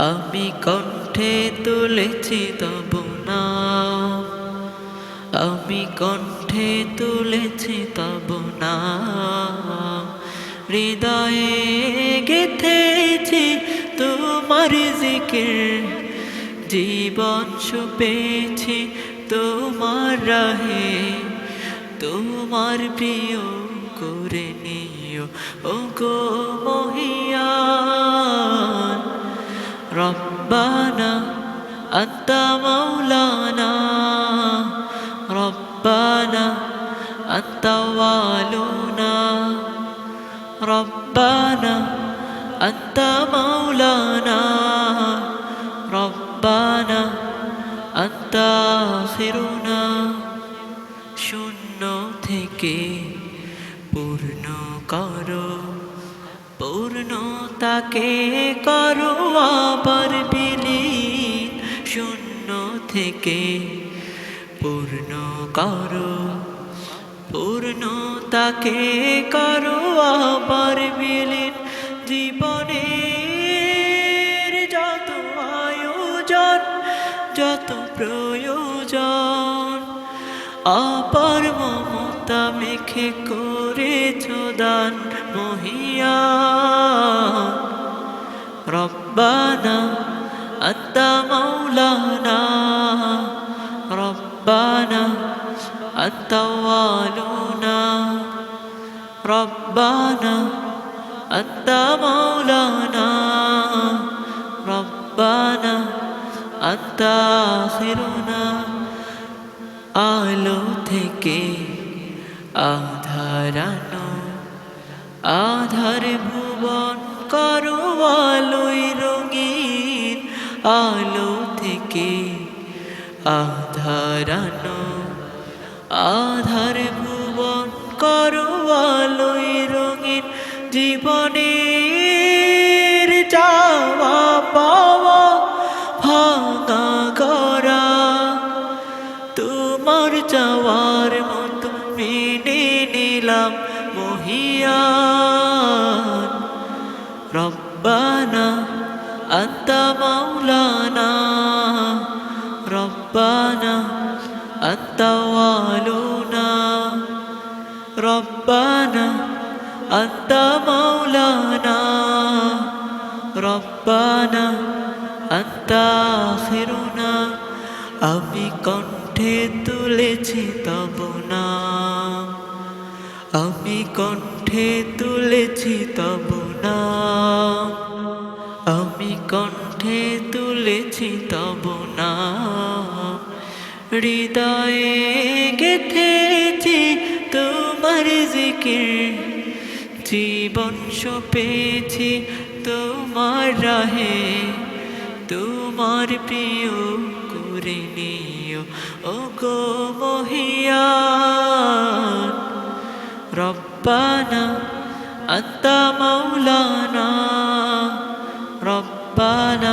আমি কণ্ঠে তুলেছি তব না আমি কণ্ঠে তুলেছি তব না হৃদয়ে গেথেছি তোমার জিকির। জীবন সুপেছি তোমার রাহে। তোমার প্রিয় করে নিও ও গো মহিয়ান রব্বানা, আন্তা মাওলানা, রব্বানা, আন্তা ওয়ালুনা, রব্বানা, আন্তা মাওলানা, রব্বানা, আন্তা আখিরুনা। শূন্য থেকে পূর্ণ করো। পূর্ণতাকে করো আবার বিলীন, শূন্য থেকে পূর্ণ করো। পূর্ণতাকে করো আবার বিলীন, জীবনের যত আয়োজন, যত প্রয়োজন অপর মমতা মেখে করেছ দান মহিয়া। রব্বানা আন্তা মাওলানা রব্বানা আন্তা ওয়ালুনা রব্বানা আন্তা মাওলানা রব্বানা আন্তা আখিরুনা আলো থেকে আধারানো আধার ভুবন আলোয় রঙিন আলো থেকে আধারানো, আধার ভুবন করো আলোয় রঙিন জীবনের যাওয়া পাওয়া ভাঙা গড়া। তোমার যাওয়ার মতো মেনে নিলাম মহিয়ান রব্বানা, আন্তা মাওলানা, রব্বানা, আন্তা ওয়ালুনা, রব্বানা, আন্তা মাওলানা, রব্বানা, আন্তা আখিরুনা, আমি কণ্ঠে তুলেছি তব নাম আমি কণ্ঠে তুলেছি তব নাম আমি কণ্ঠে তুলেছি তব নাম হৃদয়ে গেথেছি তোমার জিকির। জীবন সপেছি তোমার রাহে। তোমার প্রিয় করে নিও ও গো মহিয়ান রব্বানা আন্তা মাওলানা, রব্বানা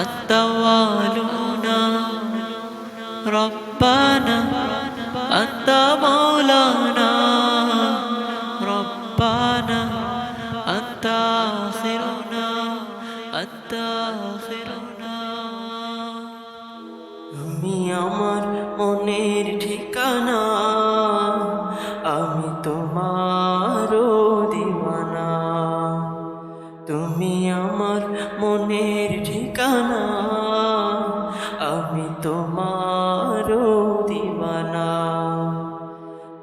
আন্তা ওয়ালুনা, রব্বানা আন্তা মাওলানা, রব্বানা আন্তা আখিরুনা আন্তা আখিরুনা। তুমি আমার মনের ঠিকানা, আমি তোমারও আমি দিবানা।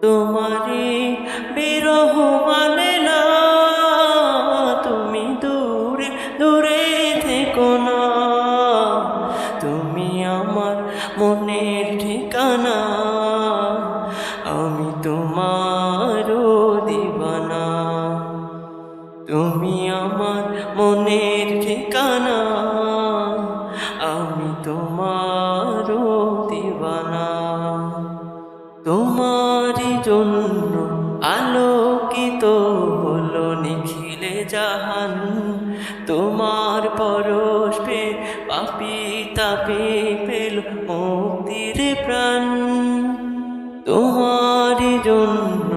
তোমারে বিরহ মানে না। তুমি দূরে দূরে থেকো না। তুমি আমার মনের ঠিকানা। তোমারই জন্য আলোকিত হলো নিখিলে জাহান। তোমার পরশ পে পাপি তাপে পেল মুক্তির প্রাণ। তোমারই জন্য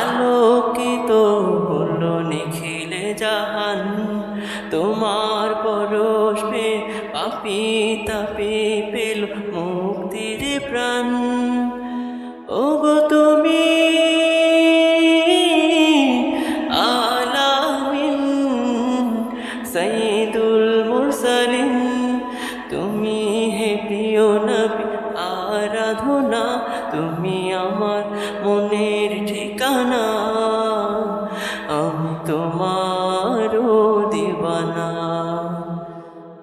আলোকিত দিবানা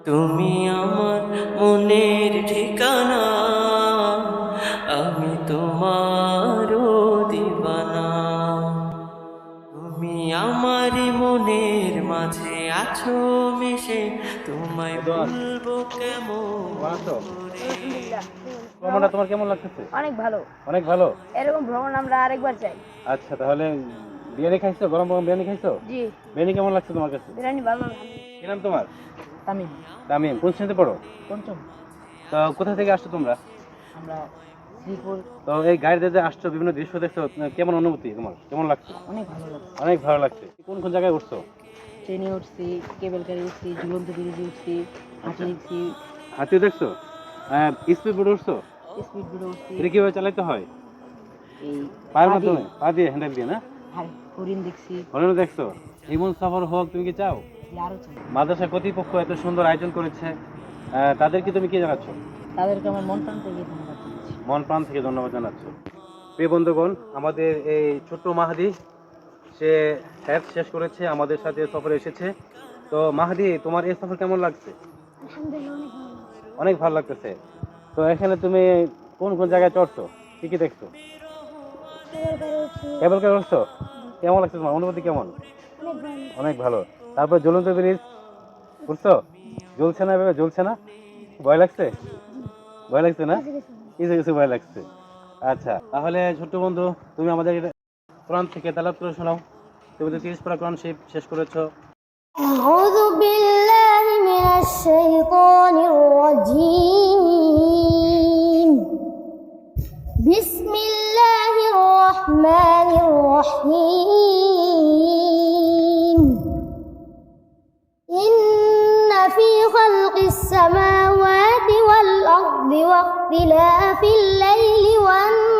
তুমি আমার মনের ঠিকানা আমি তোমারও দিবানা। তুমি আমার মনের মাঝে আছো মিশে তোমায় বলব কেমন আছো? ভ্রমণটা তোমার কেমন লাগতেছে? অনেক ভালো। অনেক ভালো? এরকম ভ্রমণ আমরা আরেকবার চাই। আচ্ছা তাহলে বিরিয়ানি খাইছো? গরম গরম বিরিয়ানি খাইছো? জি। বিরিয়ানি কেমন লাগছে তোমার কাছে? বিরিয়ানি ভালো কি নাম তোমার? তামিম। তামিম। কোন শ্রেণীতে পড়ো? পঞ্চম। তো কোথা থেকে আসছো তোমরা? আমরা শ্রীপুর। তো এই গাড়িতে যে আসছো বিভিন্ন দৃশ্য দেখছ কেমন অনুভূতি তোমার? কেমন লাগছে? অনেক ভালো লাগছে। অনেক ভালো লাগছে। কোন কোন জায়গায় উঠছো? ট্রেনে উঠছি কেবল কারে উঠছি ঝুলন্ত ব্রিজে উঠছি হাঁটি উঠছি হাতি দেখছ? স্পিড বোর্ড উঠছো? স্পিড বোর্ডে উঠছি। এটা কীভাবে চালাইতে হয়? এই পায়ের পা মাধ্যমে? দিয়ে। পা দিয়ে হ্যান্ডেল দিয়ে না? হরিণ দেখছি। হলেও দেখছ? সফর হোক তুমি কি চাও? মাদ্রাসা কর্তৃপক্ষ এত সুন্দর আয়োজন করেছে তাদেরকে তুমি কি জানাচ্ছ? তাদেরকে আমার মন প্রাণ থেকে ধন্যবাদ মন প্রাণ থেকে ধন্যবাদ জানাচ্ছ। প্রিয় বন্ধুগণ আমাদের এই ছোট্ট মাহাদি সে হ্যাপ শেষ করেছে আমাদের সাথে সফরে এসেছে। তো মাহাদি তোমার এই সফর কেমন লাগছে? অনেক ভালো লাগতেছে। তো এখানে তুমি কোন কোন জায়গায় চড়ছো? কি কি দেখছ? কেবল উঠছো কেমন লাগছে তোমার অনুভূতি কেমন অনেক ভালো তারপর জ্বলন্ত ব্রিজ উঠছো জ্বলছে না এভাবে জ্বলছে না ভয় লাগছে ভয় লাগছে না কিছু কিছু ভয় লাগছে আচ্ছা তাহলে ছোট্ট বন্ধু তুমি আমাদের এটা কোরআন থেকে তালাত করে শোনাও তুমি তো তিরিশ পারা কোরআন শরীফ শেষ করেছো أعوذ بالله من الشيطان الرجيم بسم الله الرحمن الرحيم. إن في خلق السماوات والأرض واختلاف الليل والنهار.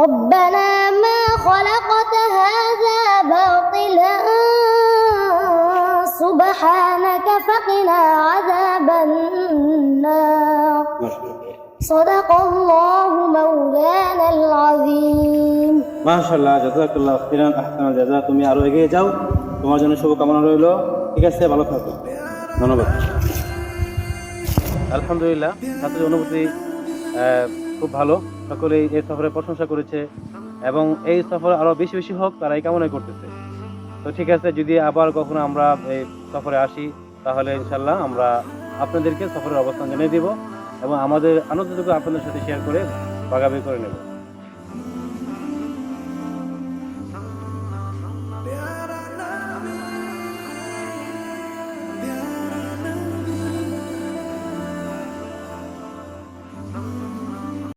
ربنا ما خلقت هذا باطلا سبحانك فقنا عذاب النار صدق الله مولانا العظيم মাশাআল্লাহ জাযাকাল্লাহ ফিরান আহসানাল জাযা তুমি আরো এগিয়ে যাও তোমার জন্য শুভকামনা রইলো ঠিক আছে ভালো থাকো ধন্যবাদ আলহামদুলিল্লাহ ছাত্রের অনুভূতি আহ, খুব ভালো সকলেই এই সফরের প্রশংসা করেছে এবং এই সফর আরও বেশি বেশি হোক, তারা এই কামনাই করতেছে। তো ঠিক আছে, যদি আবার কখনো আমরা এই সফরে আসি, তাহলে ইনশাল্লাহ আমরা আপনাদেরকে সফরের অবস্থান জানিয়ে দিব এবং আমাদের আনন্দটুকু আপনাদের সাথে শেয়ার করে ভাগাভাগি করে নেব।